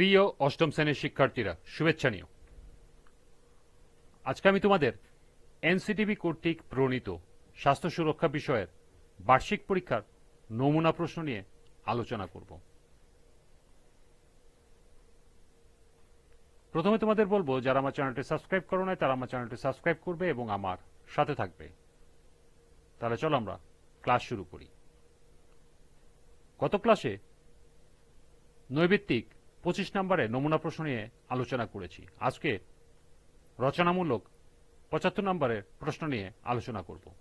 প্রিয় অষ্টম শ্রেণির শিক্ষার্থীরা, শুভেচ্ছা নিও। আজকে আমি তোমাদের এনসিটিভি কর্তৃক প্রণীত স্বাস্থ্য সুরক্ষা বিষয়ের বার্ষিক পরীক্ষার নমুনা প্রশ্ন নিয়ে আলোচনা করব। প্রথমে তোমাদের বলব, যারা আমার চ্যানেলটি সাবস্ক্রাইব করো নাই, তারা আমার চ্যানেলটি সাবস্ক্রাইব করবে এবং আমার সাথে থাকবে। তাহলে চলো আমরা ক্লাস শুরু করি। গত ক্লাসে নৈবিত্তিক পঁচিশ নম্বরে নমুনা প্রশ্ন নিয়ে আলোচনা করেছি। আজকে রচনামূলক পঁচাত্তর নম্বরের প্রশ্ন নিয়ে আলোচনা করব।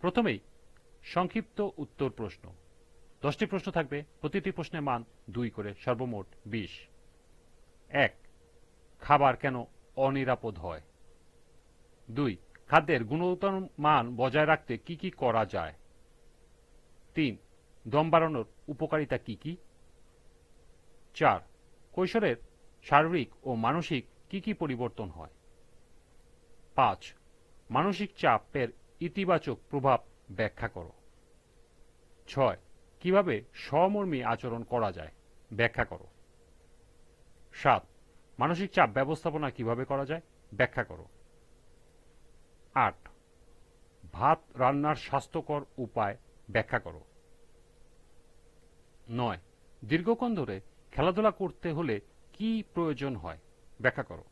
প্রথমেই সংক্ষিপ্ত উত্তর প্রশ্ন। দশটি প্রশ্ন থাকবে, প্রতিটি প্রশ্নের মান দুই করে, সর্বমোট বিশ। এক, খাবার কেন অনিরাপদ হয়? দুই, খাদ্যের গুণগত মান বজায় রাখতে কি কি করা যায়? তিন, দম বাড়ানোর উপকারিতা কি কি? চার কৈশোরের শারীরিক ও মানসিক কি কি পরিবর্তন হয়? পাঁচ, মানসিক চাপের ইতিবাচক প্রভাব ব্যাখ্যা করো। ছয়, কীভাবে সমর্মী আচরণ করা যায় ব্যাখ্যা করো। সাত, মানসিক চাপ ব্যবস্থাপনা কীভাবে করা যায় ব্যাখ্যা করো। আট, ভাত রান্নার স্বাস্থ্যকর উপায় ব্যাখ্যা করো। নয়, দীর্ঘক্ষণ ধরে খেলাধুলা করতে হলে কি প্রয়োজন হয়? ব্যাখ্যা করো।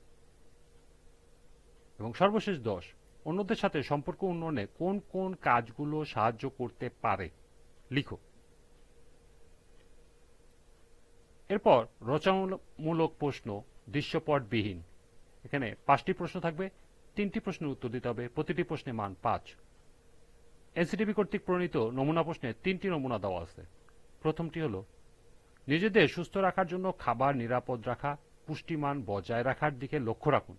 এবং সর্বশেষ দশ, অন্যদের সাথে সম্পর্ক উন্নয়নে কোন কোন কাজগুলো সাহায্য করতে পারে? লিখো। এরপর রচনামূলক প্রশ্ন, দৃশ্যপটবিহীন। এখানে পাঁচটি প্রশ্ন থাকবে, তিনটি প্রশ্নের উত্তর দিতে হবে, প্রতিটি প্রশ্নে মান পাঁচ। এনসিটিভি কর্তৃক প্রণীত নমুনা প্রশ্নে তিনটি নমুনা দেওয়া আছে। প্রথমটি হলো নিজেদের সুস্থ রাখার জন্য খাবার নিরাপদ রাখা, পুষ্টিমান বজায় রাখার দিকে লক্ষ্য রাখুন।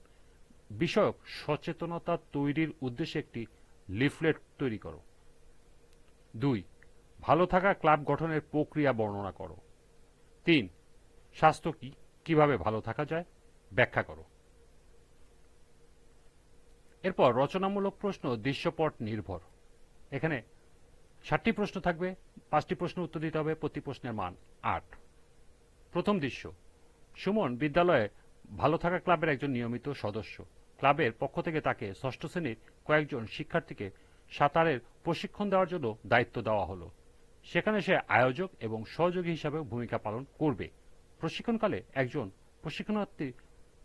বিষয়ক সচেতনতা তৈরির উদ্দেশ্যে একটি লিফলেট তৈরি করো। দুই, ভালো থাকা ক্লাব গঠনের প্রক্রিয়া বর্ণনা করো। তিন, স্বাস্থ্য কি, কীভাবে ভালো থাকা যায়, ব্যাখ্যা করো। এরপর রচনামূলক প্রশ্ন, দৃশ্যপট নির্ভর। এখানে ষাটটি প্রশ্ন থাকবে, পাঁচটি প্রশ্ন উত্তর দিতে হবে, প্রতি প্রশ্নের মান আট। প্রথম দৃশ্য, সুমন বিদ্যালয়ে ভালো থাকা ক্লাবের একজন নিয়মিত সদস্য। ক্লাবের পক্ষ থেকে তাকে ষষ্ঠ শ্রেণির কয়েকজন শিক্ষার্থীকে সাঁতারের প্রশিক্ষণ দেওয়ার জন্য দায়িত্ব দেওয়া হলো। সেখানে সে আয়োজক এবং সহযোগী হিসাবে ভূমিকা পালন করবে। প্রশিক্ষণকালে একজন প্রশিক্ষণার্থী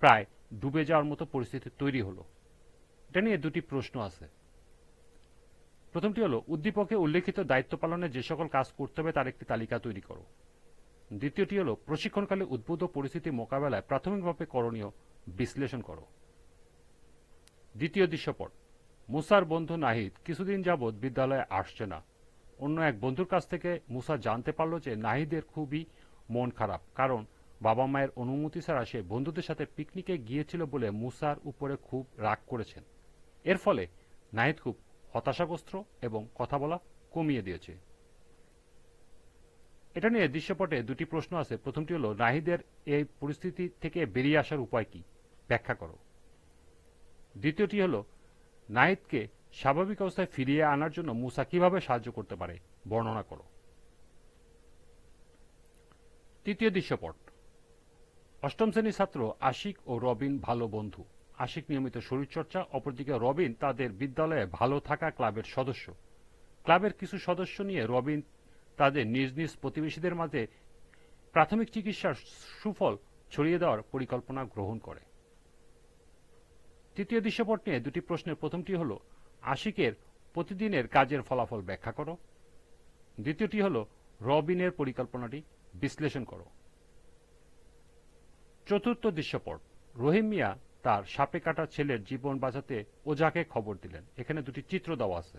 প্রায় ডুবে যাওয়ার মতো পরিস্থিতি তৈরি হলো। এটা নিয়ে দুটি প্রশ্ন আছে। প্রথমটি হলো, উদ্দীপকে উল্লেখিত দায়িত্ব পালনে যে সকল কাজ করতে হবে তার একটি তালিকা তৈরি করো। দ্বিতীয়টি হলো, প্রশিক্ষণকালে উদ্ভূত পরিস্থিতি মোকাবেলায় প্রাথমিকভাবে করণীয় বিশ্লেষণ করো। দ্বিতীয় দৃশ্যপট, মুসার বন্ধু নাহিদ কিছুদিন যাবৎ বিদ্যালয়ে আসছে না। অন্য এক বন্ধুর কাছ থেকে মুসা জানতে পারল যে নাহিদের খুবই মন খারাপ, কারণ বাবা মায়ের অনুমতি ছাড়া সে বন্ধুদের সাথে পিকনিকে গিয়েছিল বলে মুসার উপরে খুব রাগ করেছেন। এর ফলে নাহিদ খুব হতাশাগ্রস্ত এবং কথা বলা কমিয়ে দিয়েছে। এটা নিয়ে দৃশ্যপটে দুটি প্রশ্ন আছে। প্রথমটি হলো, নাহিদের এই পরিস্থিতি থেকে বেরিয়ে আসার উপায় কি? ব্যাখ্যা করো। দ্বিতীয়টি হলো, নাহিদকে স্বাভাবিক অবস্থায় ফিরিয়ে আনার জন্য মুসা কীভাবে সাহায্য করতে পারে, বর্ণনা করো। তৃতীয় দৃশ্যপট, অষ্টম শ্রেণির ছাত্র আশিক ও রবিন ভালো বন্ধু। আশিক নিয়মিত শরীরচর্চা, অপরদিকে রবিন তাদের বিদ্যালয়ে ভালো থাকা ক্লাবের সদস্য। ক্লাবের কিছু সদস্য নিয়ে রবিন তাদের নিজ নিজ প্রতিবেশীদের মাঝে প্রাথমিক চিকিৎসার সুফল ছড়িয়ে দেওয়ার পরিকল্পনা গ্রহণ করে। তৃতীয় দৃশ্যপট নিয়ে দুটি প্রশ্নের প্রথমটি হল, আশিকের প্রতিদিনের কাজের ফলাফল ব্যাখ্যা করো। দ্বিতীয়টি হল, রবিনের পরিকল্পনাটি বিশ্লেষণ করো। চতুর্থ দৃশ্যপট, রহিম মিয়া তার সাপে কাটা ছেলের জীবন বাঁচাতে ওজাকে খবর দিলেন। এখানে দুটি চিত্র দেওয়া আছে।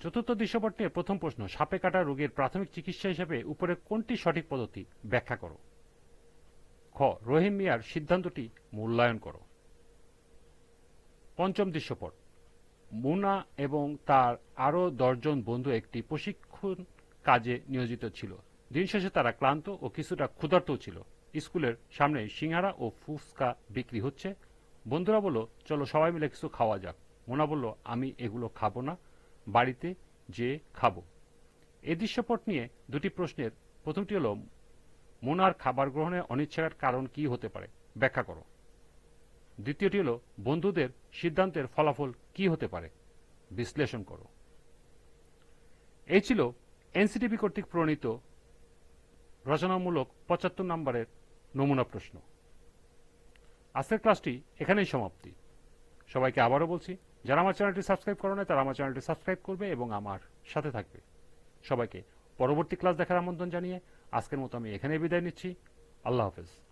চতুর্থ দৃশ্যপট নিয়ে প্রথম প্রশ্ন, সাপে কাটা রোগের প্রাথমিক চিকিৎসা হিসেবে উপরে কোনটি সঠিক পদ্ধতি? ব্যাখ্যা করো। খ, রহিম মিয়ার সিদ্ধান্তটি মূল্যায়ন করো। পঞ্চম দৃশ্যপট, মুনা এবং তার আরও দশজন বন্ধু একটি প্রশিক্ষণ কাজে নিয়োজিত ছিল। দিন শেষে তারা ক্লান্ত ও কিছুটা ক্ষুধার্ত ছিল। স্কুলের সামনে সিঙ্গারা ও ফুচকা বিক্রি হচ্ছে। বন্ধুরা বলল, চলো সবাই মিলে কিছু খাওয়া যাক। মোনা বলল, আমি এগুলো খাব না, বাড়িতে যে খাব। এই দৃশ্যপট নিয়ে দুটি প্রশ্নের, প্রথমটি হলো, মোনার খাবার গ্রহণে অনিচ্ছার কারণ কি হতে পারে? ব্যাখ্যা করো। দ্বিতীয়টি হলো, বন্ধুদের সিদ্ধান্তের ফলাফল কি হতে পারে? বিশ্লেষণ করো। এই ছিল এনসিটিভি কর্তৃক প্রণীত রচনামূলক পঁচাত্তর নম্বরের নমুনা প্রশ্ন। আজকের ক্লাসটি এখানেই সমাপ্তি। সবাইকে আবারও বলছি, যারা আমার চ্যানেলটি সাবস্ক্রাইব করে তারা আমার চ্যানেলটি সাবস্ক্রাইব করবে এবং আমার সাথে থাকবে। সবাইকে পরবর্তী ক্লাস দেখার আমন্ত্রণ জানিয়ে আজকের মতো আমি এখানেই বিদায় নিচ্ছি। আল্লাহ হাফেজ।